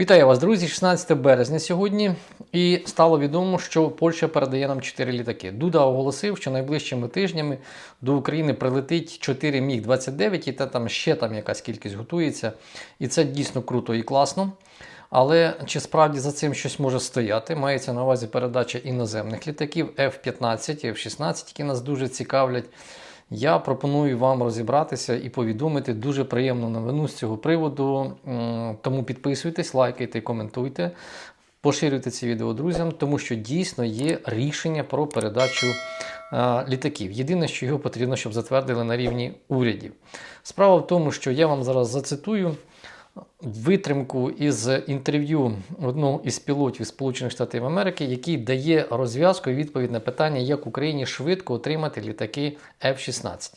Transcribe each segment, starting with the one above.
Вітаю вас, друзі! 16 березня сьогодні. І стало відомо, що Польща передає нам 4 літаки. Дуда оголосив, що найближчими тижнями до України прилетить 4 міг 29 і та там ще там якась кількість готується. І це дійсно круто і класно. Але чи справді за цим щось може стояти? Мається на увазі передача іноземних літаків F-15 і F-16, які нас дуже цікавлять. Я пропоную вам розібратися і повідомити дуже приємну новину з цього приводу. Тому підписуйтесь, лайкайте, коментуйте, поширюйте ці відео друзям, тому що дійсно є рішення про передачу е, літаків. Єдине, що його потрібно, щоб затвердили на рівні урядів. Справа в тому, що я вам зараз зацитую витримку із інтерв'ю одного із пілотів Сполучених Штатів Америки, який дає розв'язку і відповідь на питання, як Україні швидко отримати літаки F-16.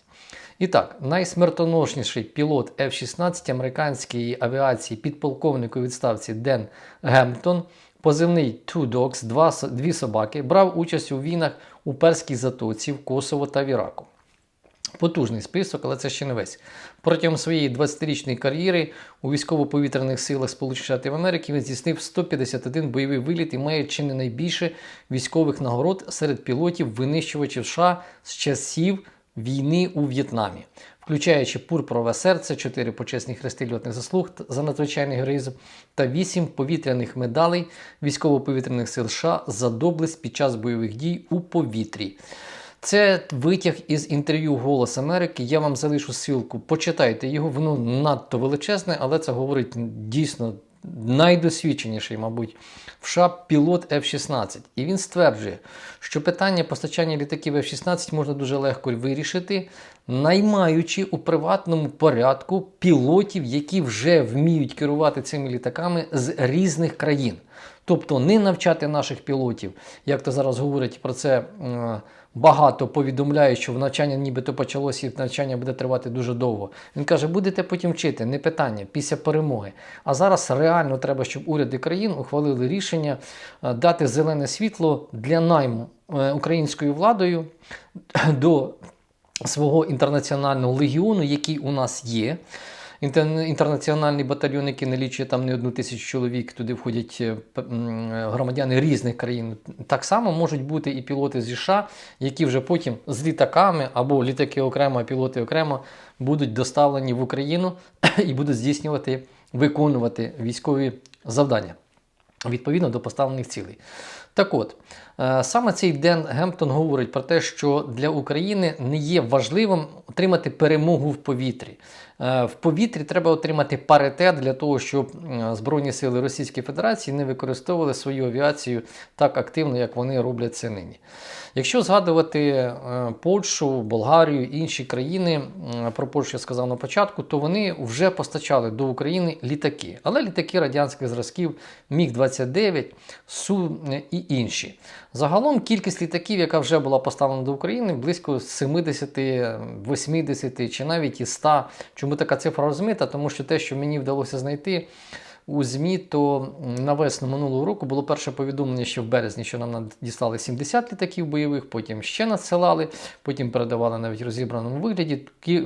І так, найсмертоносніший пілот F-16 американської авіації, підполковник у відставці Ден Гемптон, позивний Two Dogs, два, дві собаки, брав участь у війнах у Перській затоці в Косово та в Іраку. Потужний список, але це ще не весь. Протягом своєї 20-річної кар'єри у військово-повітряних силах Сполучених Штатів Америки він здійснив 151 бойовий виліт і має чи не найбільше військових нагород серед пілотів винищувачів США з часів війни у В'єтнамі, включаючи пурпурове серце, 4 почесні хрести льотних заслуг за надзвичайний героїзм та 8 повітряних медалей військово-повітряних сил США за доблесть під час бойових дій у повітрі. Це витяг із інтерв'ю Голос Америки. Я вам залишу ссылку. Почитайте його, воно надто величезне, але це говорить дійсно найдосвідченіший, мабуть, в США пілот F-16. І він стверджує, що питання постачання літаків F-16 можна дуже легко вирішити, наймаючи у приватному порядку пілотів, які вже вміють керувати цими літаками з різних країн. Тобто не навчати наших пілотів, як то зараз говорять про це. Багато повідомляють, що в навчання нібито почалося і навчання буде тривати дуже довго. Він каже, будете потім вчити, не питання, після перемоги. А зараз реально треба, щоб уряди країн ухвалили рішення е, дати зелене світло для найму е, українською владою до свого інтернаціонального легіону, який у нас є. Інтернаціональний батальйон, який налічує там не одну тисячу чоловік, туди входять е, громадяни різних країн. Так само можуть бути і пілоти зі США, які вже потім з літаками або літаки окремо, а пілоти окремо будуть доставлені в Україну і будуть здійснювати, виконувати військові завдання відповідно до поставлених цілей. Так от, саме цей Ден Гемптон говорить про те, що для України не є важливим отримати перемогу в повітрі. Е, В повітрі треба отримати паритет для того, щоб е, Збройні сили Російської Федерації не використовували свою авіацію так активно, як вони роблять це нині. Якщо згадувати е, Польщу, Болгарію, інші країни, про Польщу я сказав на початку, то вони вже постачали до України літаки. Але літаки радянських зразків Міг-29, Су е, і інші. Загалом кількість літаків, яка вже була поставлена до України, близько 70, 80 чи навіть і 100. Чому така цифра розмита? Тому що те, що мені вдалося знайти, у ЗМІ, то на весну минулого року було перше повідомлення, що в березні, що нам надіслали 70 літаків бойових, потім ще надсилали, потім передавали навіть в розібраному вигляді.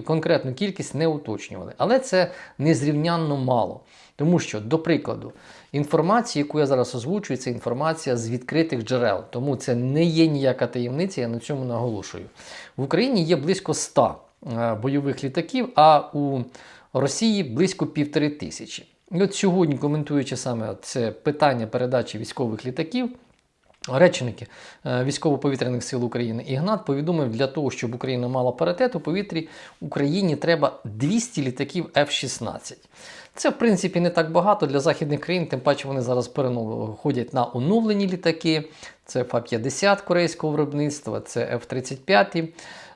Конкретну кількість не уточнювали. Але це незрівнянно мало. Тому що, до прикладу, інформація, яку я зараз озвучую, це інформація з відкритих джерел. Тому це не є ніяка таємниця, я на цьому наголошую. В Україні є близько 100 е, бойових літаків, а у Росії близько півтори тисячі. І от сьогодні, коментуючи саме це питання передачі військових літаків, речники е, військово-повітряних сил України Ігнат повідомив, для того, щоб Україна мала паритет у повітрі, Україні треба 200 літаків F-16. Це, в принципі, не так багато для західних країн, тим паче вони зараз переходять на оновлені літаки. Це Фа-50 корейського виробництва, це F-35.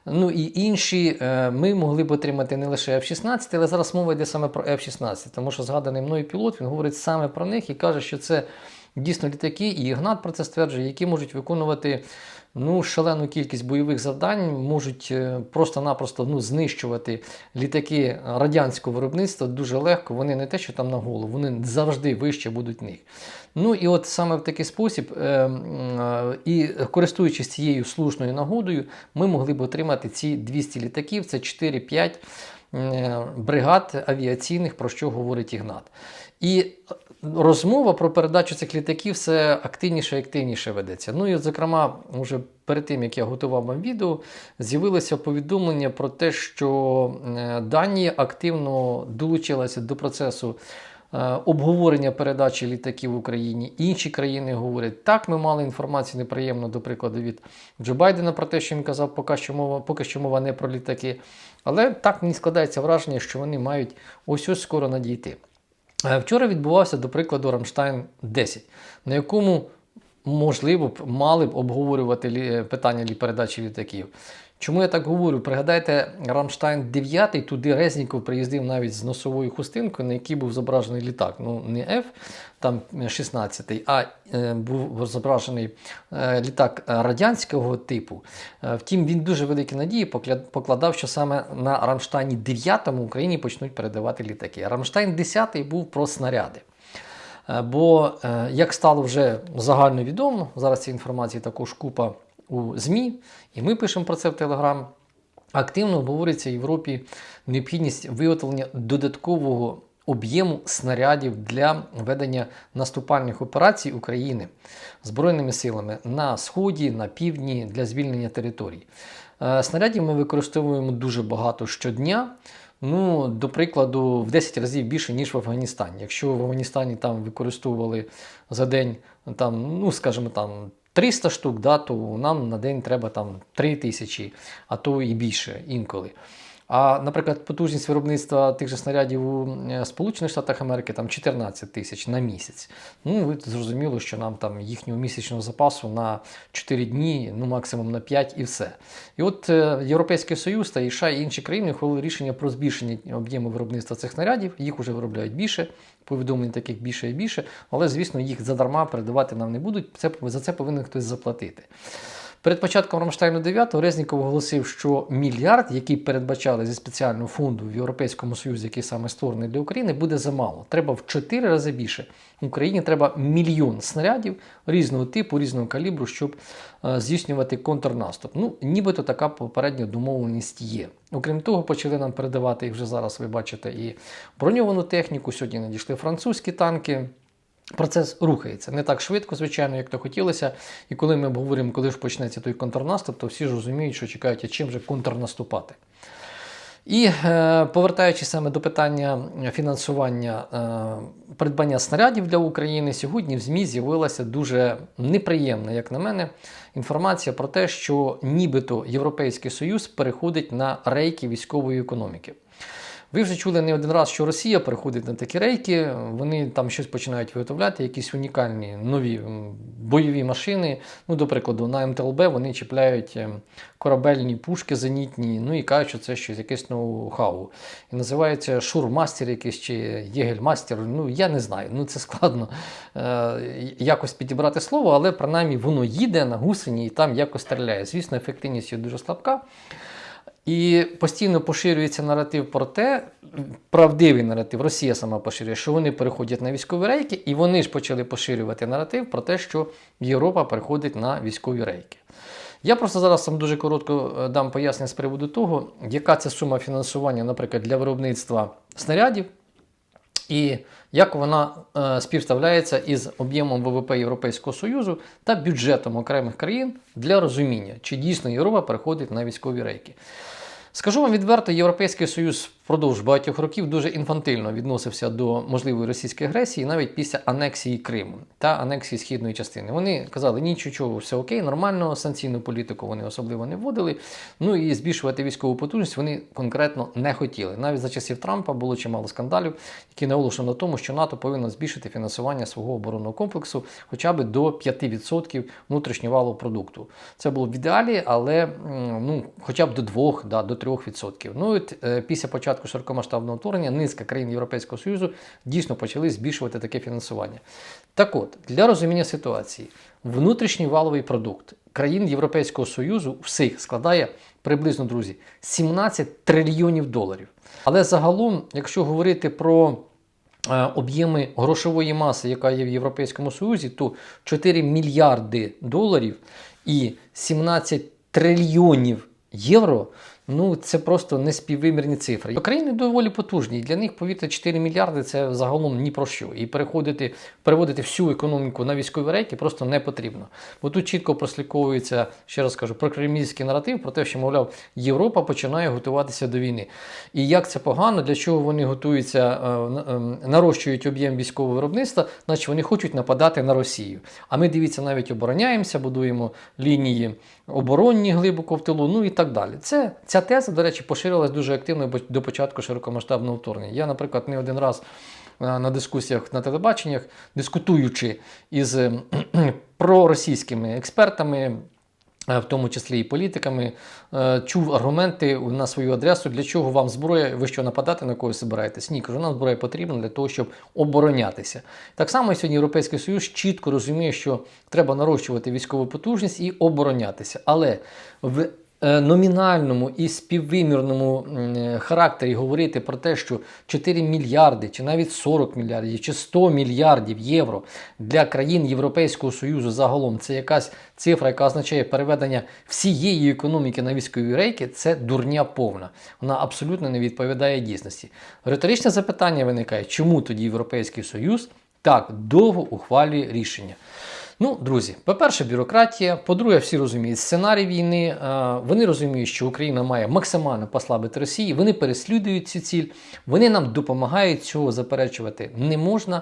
Ну і інші е, ми могли б отримати не лише F-16, але зараз мова йде саме про F-16, тому що згаданий мною пілот він говорить саме про них і каже, що це дійсно літаки, і Ігнат про це стверджує, які можуть виконувати ну, шалену кількість бойових завдань, можуть е, просто-напросто ну, знищувати літаки радянського виробництва дуже легко. Вони не те, що там на голову, вони завжди вище будуть них. Ну і от саме в такий спосіб, е, е, і користуючись цією слушною нагодою, ми могли б отримати ці 200 літаків, це 4-5 е, бригад авіаційних, про що говорить Ігнат. І розмова про передачу цих літаків все активніше і активніше ведеться. Ну і, зокрема, вже перед тим як я готував вам відео, з'явилося повідомлення про те, що е, Данія активно долучилася до процесу. е, Обговорення передачі літаків в Україні. Інші країни говорять, так, ми мали інформацію неприємну, до прикладу, від Джо Байдена про те, що він казав, поки що мова, поки що мова не про літаки. Але так мені складається враження, що вони мають ось ось скоро надійти. Е, Вчора відбувався, до прикладу, Рамштайн 10, на якому, можливо, мали б обговорювати лі- питання передачі літаків. Чому я так говорю? Пригадайте, Рамштайн 9, туди Резніков приїздив навіть з носовою хустинкою, на якій був зображений літак. Ну, не F, там 16, а е, був зображений е, літак е, радянського типу. Е, втім, він дуже великі надії покладав, що саме на Рамштайні 9 Україні почнуть передавати літаки. Рамштайн 10 був про снаряди. Е, Бо, е, як стало вже загально відомо, зараз цієї інформації також купа у ЗМІ, і ми пишемо про це в Телеграм. Активно обговорюється в Європі необхідність виготовлення додаткового об'єму снарядів для ведення наступальних операцій України Збройними силами на Сході, на півдні для звільнення територій. Е, Снарядів ми використовуємо дуже багато щодня. Ну, до прикладу, в 10 разів більше, ніж в Афганістані. Якщо в Афганістані там використовували за день, там, ну, скажімо, там 300 штук, да, то нам на день треба там 3 тисячі, а то і більше інколи. А, наприклад, потужність виробництва тих же снарядів у е, Сполучених Штатах Америки там 14 тисяч на місяць. Ну, ви зрозуміло, що нам там їхнього місячного запасу на 4 дні, ну максимум на 5 і все. І от е, Європейський Союз та США і інші країни ухвалили рішення про збільшення об'єму виробництва цих снарядів. Їх вже виробляють більше, повідомлень таких більше і більше, але звісно, їх задарма передавати нам не будуть. Це за це повинен хтось заплатити. Перед початком Рамштайну 9 Резніков оголосив, що мільярд, який передбачали зі спеціального фонду в Європейському Союзі, який саме створений для України, буде замало. Треба в 4 рази більше. Україні треба мільйон снарядів різного типу, різного калібру, щоб е, здійснювати контрнаступ. Ну, нібито така попередня домовленість є. Окрім того, почали нам передавати, і вже зараз ви бачите, і броньовану техніку. Сьогодні надійшли французькі танки. Процес рухається не так швидко, звичайно, як то хотілося. І коли ми обговоримо, коли ж почнеться той контрнаступ, то всі ж розуміють, що чекають, а чим же контрнаступати. І е, повертаючись саме до питання фінансування е, придбання снарядів для України, сьогодні в ЗМІ з'явилася дуже неприємна, як на мене, інформація про те, що нібито Європейський Союз переходить на рейки військової економіки. Ви вже чули не один раз, що Росія переходить на такі рейки, вони там щось починають виготовляти, якісь унікальні нові бойові машини. Ну, до прикладу, на МТЛБ вони чіпляють ем, корабельні пушки зенітні, ну і кажуть, що це щось якесь ноу-хау. І називається Шурмастер якийсь чи Єгельмастер. Ну, я не знаю. Ну, це складно е, якось підібрати слово, але принаймні воно їде на гусені і там якось стріляє. Звісно, ефективність є дуже слабка. І постійно поширюється наратив про те, правдивий наратив, Росія сама поширює, що вони переходять на військові рейки, і вони ж почали поширювати наратив про те, що Європа переходить на військові рейки. Я просто зараз вам дуже коротко е, дам пояснення з приводу того, яка це сума фінансування, наприклад, для виробництва снарядів, і як вона е, співставляється із об'ємом ВВП Європейського Союзу та бюджетом окремих країн для розуміння, чи дійсно Європа переходить на військові рейки. Скажу вам відверто, Європейський Союз впродовж багатьох років дуже інфантильно відносився до можливої російської агресії, навіть після анексії Криму та анексії східної частини. Вони казали, нічого, все окей, нормально, санкційну політику вони особливо не вводили. Ну і збільшувати військову потужність вони конкретно не хотіли. Навіть за часів Трампа було чимало скандалів, які наголошували на тому, що НАТО повинно збільшити фінансування свого оборонного комплексу хоча б до 5% внутрішнього валового продукту. Це було в ідеалі, але ну, хоча б до 2, да, до 3%. Ну, от, е, після початку широкомасштабного вторгнення низка країн Європейського Союзу дійсно почали збільшувати таке фінансування. Так от, для розуміння ситуації, внутрішній валовий продукт країн Європейського Союзу всіх складає приблизно, друзі, 17 трильйонів доларів. Але загалом, якщо говорити про е, об'єми грошової маси, яка є в Європейському Союзі, то 4 мільярди доларів і 17 трильйонів євро. Ну, це просто неспіввимірні цифри. Країни доволі потужні. Для них, повірте, 4 мільярди це загалом ні про що. І переходити, переводити всю економіку на військові рейки просто не потрібно. Бо тут чітко прослідковується, ще раз кажу, прокремлівський наратив про те, що, мовляв, Європа починає готуватися до війни. І як це погано, для чого вони готуються, е, е, нарощують об'єм військового виробництва, значить вони хочуть нападати на Росію. А ми дивіться, навіть обороняємося, будуємо лінії оборонні глибоко в тилу, ну і так далі. Це ця теза, до речі, поширилась дуже активно до початку широкомасштабного вторгнення. Я, наприклад, не один раз е, на дискусіях на телебаченнях, дискутуючи із проросійськими експертами. Е, В тому числі і політиками, е, чув аргументи на свою адресу, для чого вам зброя, ви що нападати на когось збираєтесь? Ні, кажу, нам зброя потрібна для того, щоб оборонятися. Так само сьогодні Європейський Союз чітко розуміє, що треба нарощувати військову потужність і оборонятися. Але в номінальному і співвимірному е, характері говорити про те, що 4 мільярди, чи навіть 40 мільярдів, чи 100 мільярдів євро для країн Європейського Союзу загалом це якась цифра, яка означає переведення всієї економіки на військові рейки, це дурня повна. Вона абсолютно не відповідає дійсності. Риторичне запитання виникає, чому тоді Європейський Союз так довго ухвалює рішення? Ну, друзі, по-перше, бюрократія. По-друге, всі розуміють сценарій війни. е, Вони розуміють, що Україна має максимально послабити Росію. Вони переслідують цю ціль. Вони нам допомагають цього заперечувати не можна.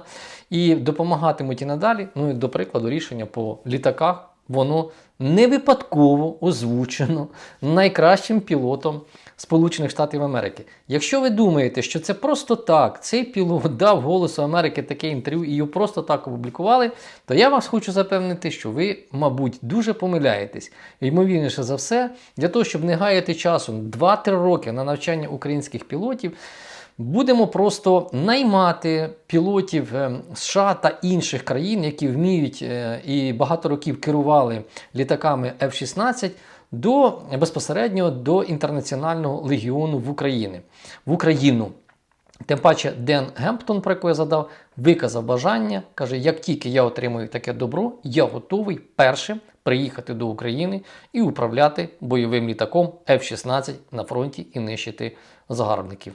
І допомагатимуть і надалі. Ну і до прикладу, рішення по літаках. Воно не випадково озвучено найкращим пілотом Сполучених Штатів Америки. Якщо ви думаєте, що це просто так, цей пілот дав Голосу Америки таке інтерв'ю і його просто так опублікували, то я вас хочу запевнити, що ви, мабуть, дуже помиляєтесь. Ймовірніше за все, для того, щоб не гаяти часу 2-3 роки на навчання українських пілотів. Будемо просто наймати пілотів е, США та інших країн, які вміють е, і багато років керували літаками F-16 до безпосередньо до інтернаціонального легіону в Україні в Україну. Тим паче Ден Гемптон, про яку я задав, виказав бажання, каже: як тільки я отримую таке добро, я готовий першим приїхати до України і управляти бойовим літаком F-16 на фронті і нищити загарбників.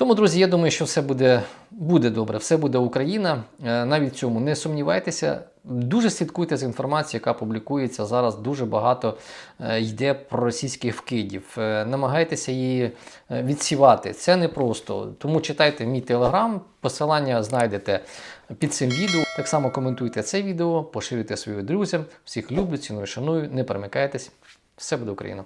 Тому, друзі, я думаю, що все буде, буде добре, все буде Україна. Е, Навіть в цьому не сумнівайтеся. Дуже слідкуйте з інформацією, яка публікується зараз. Дуже багато е, йде про російських вкидів. Е, Намагайтеся її відсівати. Це непросто. Тому читайте мій телеграм, посилання знайдете під цим відео. Так само коментуйте це відео, поширюйте своїм друзям. Всіх люблю, ціную, шаную, не перемикайтесь. Все буде Україна!